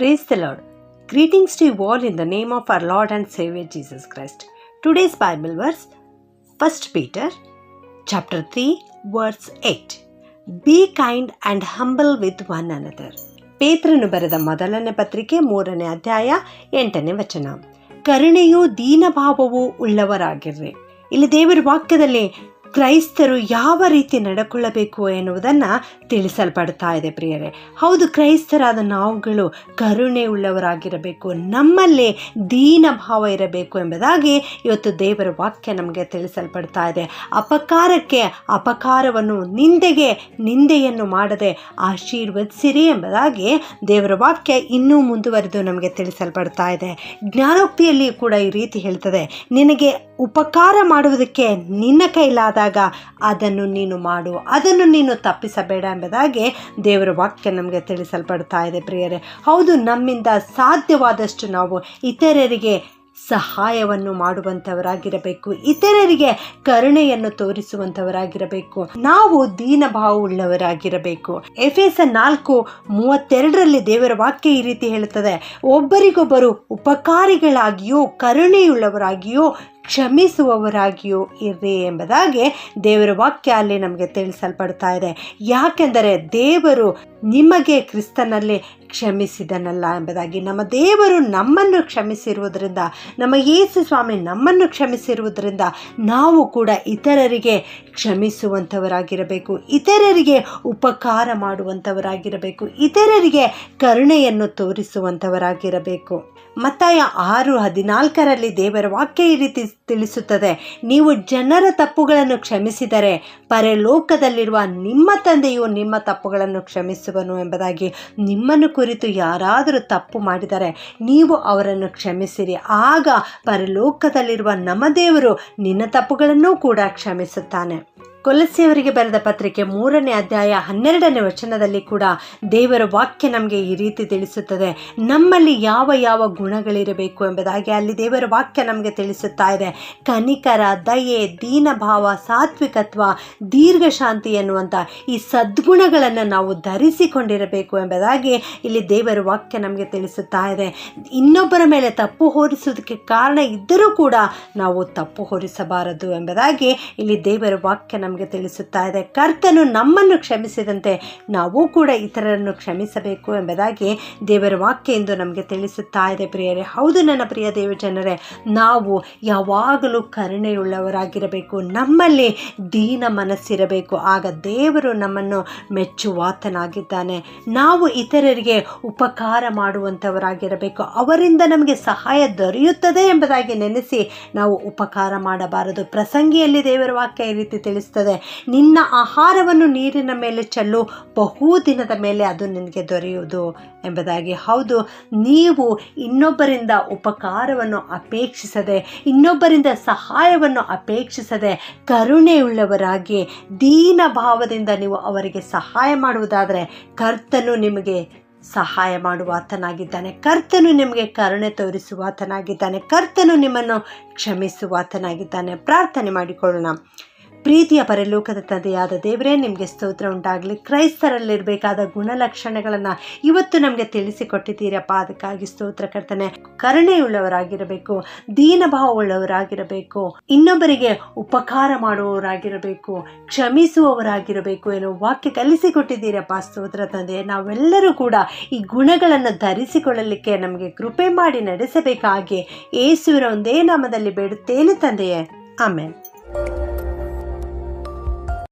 Praise the Lord. Greetings to you all in the name of our Lord and Savior Jesus Christ. Today's Bible verse 1 Peter chapter 3 verse 8. Be kind and humble with one another. ಪೇತ್ರನು ಬರೆದ ಮೊದಲನೇ ಪತ್ರಿಕೆ ಮೂರನೇ ಅಧ್ಯಾಯ ಎಂಟನೇ ವಚನ ಕರುಣೆಯು ದೀನಭಾವವು ಉಳ್ಳವರಾಗಿರ್ರಿ ಇಲ್ಲಿ ದೇವರ ವಾಕ್ಯದಲ್ಲಿ ಕ್ರೈಸ್ತರು ಯಾವ ರೀತಿ ನಡ್ಕೊಳ್ಳಬೇಕು ಎನ್ನುವುದನ್ನು ತಿಳಿಸಲ್ಪಡ್ತಾ ಇದೆ ಪ್ರಿಯರೇ. ಹೌದು, ಕ್ರೈಸ್ತರಾದ ನಾವುಗಳು ಕರುಣೆ ಉಳ್ಳವರಾಗಿರಬೇಕು, ನಮ್ಮಲ್ಲಿ ದೀನ ಭಾವ ಇರಬೇಕು ಎಂಬುದಾಗಿ ಇವತ್ತು ದೇವರ ವಾಕ್ಯ ನಮಗೆ ತಿಳಿಸಲ್ಪಡ್ತಾ ಇದೆ. ಅಪಕಾರಕ್ಕೆ ಅಪಕಾರವನ್ನು, ನಿಂದೆಗೆ ನಿಂದೆಯನ್ನು ಮಾಡದೆ ಆಶೀರ್ವದಿಸಿರಿ ಎಂಬುದಾಗಿ ದೇವರ ವಾಕ್ಯ ಇನ್ನೂ ಮುಂದುವರೆದು ನಮಗೆ ತಿಳಿಸಲ್ಪಡ್ತಾ ಇದೆ. ಜ್ಞಾನೋಕ್ತಿಯಲ್ಲಿ ಕೂಡ ಈ ರೀತಿ ಹೇಳ್ತದೆ, ನಿನಗೆ ಉಪಕಾರ ಮಾಡುವುದಕ್ಕೆ ನಿನ್ನ ಕೈಲಾದಾಗ ಅದನ್ನು ನೀನು ಮಾಡು, ಅದನ್ನು ನೀನು ತಪ್ಪಿಸಬೇಡ ಎಂಬುದಾಗಿ ದೇವರ ವಾಕ್ಯ ನಮಗೆ ತಿಳಿಸಲ್ಪಡ್ತಾ ಇದೆ ಪ್ರಿಯರೇ. ಹೌದು, ನಮ್ಮಿಂದ ಸಾಧ್ಯವಾದಷ್ಟು ನಾವು ಇತರರಿಗೆ ಸಹಾಯವನ್ನು ಮಾಡುವಂಥವರಾಗಿರಬೇಕು, ಇತರರಿಗೆ ಕರುಣೆಯನ್ನು ತೋರಿಸುವಂಥವರಾಗಿರಬೇಕು, ನಾವು ದೀನಭಾವವುಳ್ಳವರಾಗಿರಬೇಕು ಎಫ್ ಎಸ್ ನಾಲ್ಕು ಮೂವತ್ತೆರಡರಲ್ಲಿ ದೇವರ ವಾಕ್ಯ ಈ ರೀತಿ ಹೇಳುತ್ತದೆ, ಒಬ್ಬರಿಗೊಬ್ಬರು ಉಪಕಾರಿಗಳಾಗಿಯೂ, ಕರುಣೆಯುಳ್ಳವರಾಗಿಯೂ ಕ್ಷಮಿಸುವವರಾಗಿಯೂ ಇರ್ರಿ ಎಂಬುದಾಗಿ ದೇವರ ವಾಕ್ಯ ಅಲ್ಲಿ ನಮಗೆ ತಿಳಿಸಲ್ಪಡ್ತಾ ಇದೆ. ಯಾಕೆಂದರೆ ದೇವರು ನಿಮಗೆ ಕ್ರಿಸ್ತನಲ್ಲಿ ಕ್ಷಮಿಸಿದನಲ್ಲ ಎಂಬುದಾಗಿ. ನಮ್ಮ ದೇವರು ನಮ್ಮನ್ನು ಕ್ಷಮಿಸಿರುವುದರಿಂದ, ನಮ್ಮ ಯೇಸು ಸ್ವಾಮಿ ನಮ್ಮನ್ನು ಕ್ಷಮಿಸಿರುವುದರಿಂದ ನಾವು ಕೂಡ ಇತರರಿಗೆ ಕ್ಷಮಿಸುವಂಥವರಾಗಿರಬೇಕು. ಇತರರಿಗೆ ಉಪಕಾರ ಮಾಡುವಂಥವರಾಗಿರಬೇಕು. ಇತರರಿಗೆ ಕರುಣೆಯನ್ನು ತೋರಿಸುವಂಥವರಾಗಿರಬೇಕು. ಮತ್ತಾಯ ಆರು ಹದಿನಾಲ್ಕರಲ್ಲಿ ದೇವರ ವಾಕ್ಯ ಈ ರೀತಿ ತಿಳಿಸುತ್ತದೆ. ನೀವು ಜನರ ತಪ್ಪುಗಳನ್ನು ಕ್ಷಮಿಸಿದರೆ ಪರಲೋಕದಲ್ಲಿರುವ ನಿಮ್ಮ ತಂದೆಯು ನಿಮ್ಮ ತಪ್ಪುಗಳನ್ನು ಕ್ಷಮಿಸುವನು ಎಂಬುದಾಗಿ ನಿಮ್ಮನ್ನು ಕುರಿತು ಯಾರಾದರೂ ತಪ್ಪು ಮಾಡಿದರೆ ನೀವು ಅವರನ್ನು ಕ್ಷಮಿಸಿರಿ. ಆಗ ಪರಲೋಕದಲ್ಲಿರುವ ನಮ್ಮ ದೇವರು ನಿನ್ನ ತಪ್ಪುಗಳನ್ನೂ ಕೂಡ ಕ್ಷಮಿಸುತ್ತಾನೆ. ಕೊಲಸಿಯವರಿಗೆ ಬರೆದ ಪತ್ರಿಕೆ ಮೂರನೇ ಅಧ್ಯಾಯ ಹನ್ನೆರಡನೇ ವಚನದಲ್ಲಿ ಕೂಡ ದೇವರ ವಾಕ್ಯ ನಮಗೆ ಈ ರೀತಿ ತಿಳಿಸುತ್ತದೆ. ನಮ್ಮಲ್ಲಿ ಯಾವ ಯಾವ ಗುಣಗಳಿರಬೇಕು ಎಂಬುದಾಗಿ ಅಲ್ಲಿ ದೇವರ ವಾಕ್ಯ ನಮಗೆ ತಿಳಿಸುತ್ತಾ ಇದೆ. ಕನಿಕರ, ದಯೆ, ದೀನಭಾವ, ಸಾತ್ವಿಕತ್ವ, ದೀರ್ಘಶಾಂತಿ ಎನ್ನುವಂಥ ಈ ಸದ್ಗುಣಗಳನ್ನು ನಾವು ಧರಿಸಿಕೊಂಡಿರಬೇಕು ಎಂಬುದಾಗಿ ಇಲ್ಲಿ ದೇವರ ವಾಕ್ಯ ನಮಗೆ ತಿಳಿಸುತ್ತಾ ಇದೆ. ಇನ್ನೊಬ್ಬರ ಮೇಲೆ ತಪ್ಪು ಹೊರಿಸುವುದಕ್ಕೆ ಕಾರಣ ಇದ್ದರೂ ಕೂಡ ನಾವು ತಪ್ಪು ಹೊರಿಸಬಾರದು ಎಂಬುದಾಗಿ ಇಲ್ಲಿ ದೇವರ ವಾಕ್ಯ ನಮಗೆ ತಿಳಿಸುತ್ತಾ ಇದೆ. ಕರ್ತನು ನಮ್ಮನ್ನು ಕ್ಷಮಿಸಿದಂತೆ ನಾವು ಕೂಡ ಇತರರನ್ನು ಕ್ಷಮಿಸಬೇಕು ಎಂಬುದಾಗಿ ದೇವರ ವಾಕ್ಯ ಎಂದು ನಮಗೆ ತಿಳಿಸುತ್ತಾ ಇದೆ ಪ್ರಿಯರೇ. ಹೌದು ನನ್ನ ಪ್ರಿಯ ದೇವ ಜನರೇ, ನಾವು ಯಾವಾಗಲೂ ಕರುಣೆಯುಳ್ಳವರಾಗಿರಬೇಕು. ನಮ್ಮಲ್ಲಿ ದೀನ ಮನಸ್ಸಿರಬೇಕು. ಆಗ ದೇವರು ನಮ್ಮನ್ನು ಮೆಚ್ಚುವಾತನಾಗಿದ್ದಾನೆ. ನಾವು ಇತರರಿಗೆ ಉಪಕಾರ ಮಾಡುವಂಥವರಾಗಿರಬೇಕು ಅವರಿಂದ ನಮಗೆ ಸಹಾಯ ದೊರೆಯುತ್ತದೆ ಎಂಬುದಾಗಿ ನೆನೆಸಿ ನಾವು ಉಪಕಾರ ಮಾಡಬಾರದು. ಪ್ರಸಂಗಿಯಲ್ಲಿ ದೇವರ ವಾಕ್ಯ ಈ ರೀತಿ ತಿಳಿಸ್ತದೆ ನಿನ್ನ ಆಹಾರವನ್ನು ನೀರಿನ ಮೇಲೆ ಚೆಲ್ಲು ಬಹುದಿನದ ಮೇಲೆ ಅದು ನಿನಗೆ ದೊರೆಯುವುದು ಎಂಬುದಾಗಿ. ಹೌದು, ನೀವು ಇನ್ನೊಬ್ಬರಿಂದ ಉಪಕಾರವನ್ನು ಅಪೇಕ್ಷಿಸದೆ, ಇನ್ನೊಬ್ಬರಿಂದ ಸಹಾಯವನ್ನು ಅಪೇಕ್ಷಿಸದೆ ಕರುಣೆಯುಳ್ಳವರಾಗಿ ದೀನ ಭಾವದಿಂದ ನೀವು ಅವರಿಗೆ ಸಹಾಯ ಮಾಡುವುದಾದರೆ ಕರ್ತನು ನಿಮಗೆ ಸಹಾಯ ಮಾಡುವಾತನಾಗಿದ್ದಾನೆ. ಕರ್ತನು ನಿಮಗೆ ಕರುಣೆ ತೋರಿಸುವಾತನಾಗಿದ್ದಾನೆ. ಕರ್ತನು ನಿಮ್ಮನ್ನು ಕ್ಷಮಿಸುವಾತನಾಗಿದ್ದಾನೆ. ಪ್ರಾರ್ಥನೆ ಮಾಡಿಕೊಳ್ಳೋಣ. ಪ್ರೀತಿಯ ಪರಲೋಕದ ತಂದೆಯಾದ ದೇವರೇ, ನಿಮಗೆ ಸ್ತೋತ್ರ ಉಂಟಾಗಲಿ. ಕ್ರೈಸ್ತರಲ್ಲಿರಬೇಕಾದ ಗುಣಲಕ್ಷಣಗಳನ್ನು ಇವತ್ತು ನಮಗೆ ತಿಳಿಸಿಕೊಟ್ಟಿದ್ದೀರಪ್ಪ. ಅದಕ್ಕಾಗಿ ಸ್ತೋತ್ರ ಕರ್ತನೆ. ಕರುಣೆಯುಳ್ಳವರಾಗಿರಬೇಕು, ದೀನಭಾವವುಳ್ಳವರಾಗಿರಬೇಕು, ಇನ್ನೊಬ್ಬರಿಗೆ ಉಪಕಾರ ಮಾಡುವವರಾಗಿರಬೇಕು, ಕ್ಷಮಿಸುವವರಾಗಿರಬೇಕು ಎನ್ನುವ ವಾಕ್ಯ ಕಲಿಸಿಕೊಟ್ಟಿದ್ದೀರಪ್ಪ ಸ್ತೋತ್ರ ತಂದೆ. ನಾವೆಲ್ಲರೂ ಕೂಡ ಈ ಗುಣಗಳನ್ನು ಧರಿಸಿಕೊಳ್ಳಲಿಕ್ಕೆ ನಮಗೆ ಕೃಪೆ ಮಾಡಿ ನಡೆಸಬೇಕಾಗಿ ಏಸುವಿನ ಒಂದೇ ನಾಮದಲ್ಲಿ ಬೇಡುತ್ತೇನೆ ತಂದೆಯೇ. ಆಮೇಲೆ